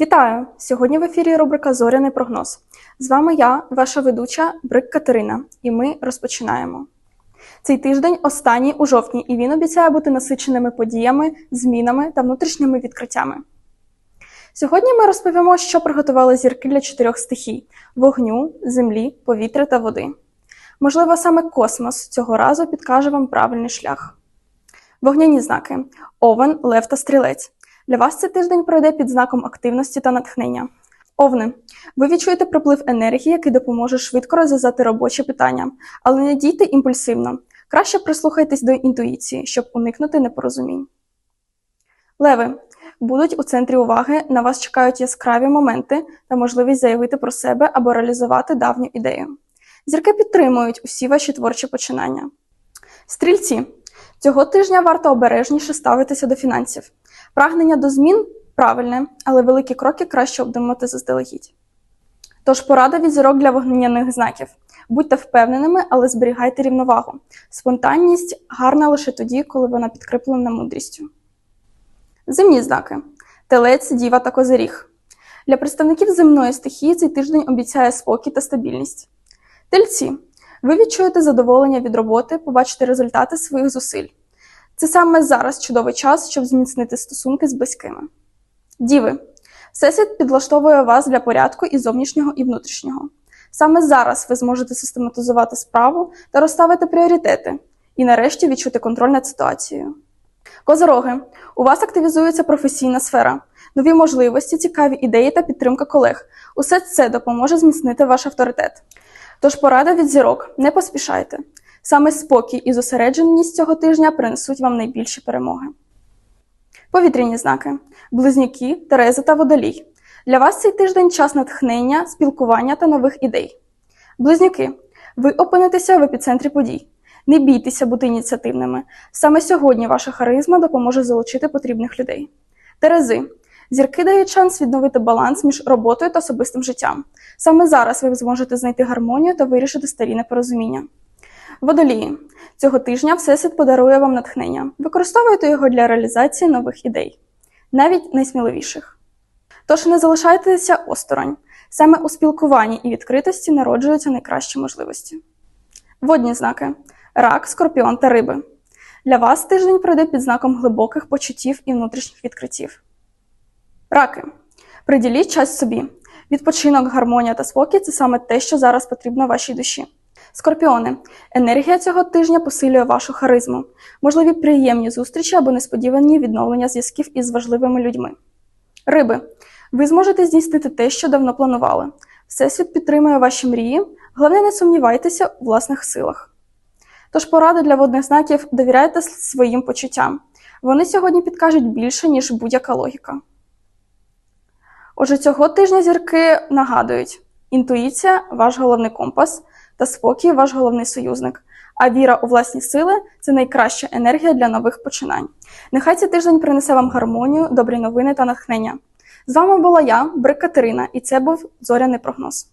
Вітаю! Сьогодні в ефірі рубрика Зоряний прогноз. З вами я, ваша ведуча Брик Катерина, і ми розпочинаємо. Цей тиждень останній у жовтні, і він обіцяє бути насиченими подіями, змінами та внутрішніми відкриттями. Сьогодні ми розповімо, що приготували зірки для чотирьох стихій: вогню, землі, повітря та води. Можливо, саме космос цього разу підкаже вам правильний шлях. Вогняні знаки: Овен, Лев та Стрілець. Для вас цей тиждень пройде під знаком активності та натхнення. Овни, ви відчуєте приплив енергії, який допоможе швидко розв'язати робочі питання, але не дійте імпульсивно. Краще прислухайтесь до інтуїції, щоб уникнути непорозумінь. Леви будуть у центрі уваги. На вас чекають яскраві моменти та можливість заявити про себе або реалізувати давню ідею. Зірки підтримують усі ваші творчі починання. Стрільці цього тижня варто обережніше ставитися до фінансів. Прагнення до змін правильне, але великі кроки краще обдумати заздалегідь. Тож порада від зірок для вогняних знаків. Будьте впевненими, але зберігайте рівновагу. Спонтанність гарна лише тоді, коли вона підкріплена мудрістю. Земні знаки: телець, діва та козиріг. Для представників земної стихії цей тиждень обіцяє спокій та стабільність. Тельці. Ви відчуєте задоволення від роботи, побачите результати своїх зусиль. Це саме зараз чудовий час, щоб зміцнити стосунки з близькими. Діви. Всесвіт підлаштовує вас для порядку і зовнішнього, і внутрішнього. Саме зараз ви зможете систематизувати справу та розставити пріоритети, і нарешті відчути контроль над ситуацією. Козороги. У вас активізується професійна сфера, нові можливості, цікаві ідеї та підтримка колег. Усе це допоможе зміцнити ваш авторитет. Тож порада від зірок: не поспішайте. Саме спокій і зосередженість цього тижня принесуть вам найбільші перемоги. Повітряні знаки: близнюки, Терези та водолій. Для вас цей тиждень час натхнення, спілкування та нових ідей. Близнюки, ви опинитеся в епіцентрі подій. Не бійтеся бути ініціативними. Саме сьогодні ваша харизма допоможе залучити потрібних людей. Терези. Зірки дають шанс відновити баланс між роботою та особистим життям. Саме зараз ви зможете знайти гармонію та вирішити старі непорозуміння. Водолії. Цього тижня Всесвіт подарує вам натхнення. Використовуйте його для реалізації нових ідей, навіть найсміливіших. Тож не залишайтеся осторонь. Саме у спілкуванні і відкритості народжуються найкращі можливості. Водні знаки: рак, скорпіон та риби. Для вас тиждень пройде під знаком глибоких почуттів і внутрішніх відкриттів. Раки. Приділіть час собі. Відпочинок, гармонія та спокій це саме те, що зараз потрібно вашій душі. Скорпіони. Енергія цього тижня посилює вашу харизму, можливі приємні зустрічі або несподівані відновлення зв'язків із важливими людьми. Риби. Ви зможете здійснити те, що давно планували. Всесвіт підтримує ваші мрії, головне, не сумнівайтеся у власних силах. Тож порада для водних знаків довіряйте своїм почуттям. Вони сьогодні підкажуть більше, ніж будь-яка логіка. Отже, цього тижня зірки нагадують: інтуїція ваш головний компас та спокій ваш головний союзник. А віра у власні сили це найкраща енергія для нових починань. Нехай цей тиждень принесе вам гармонію, добрі новини та натхнення. З вами була я, Брик Катерина, і це був зоряний прогноз.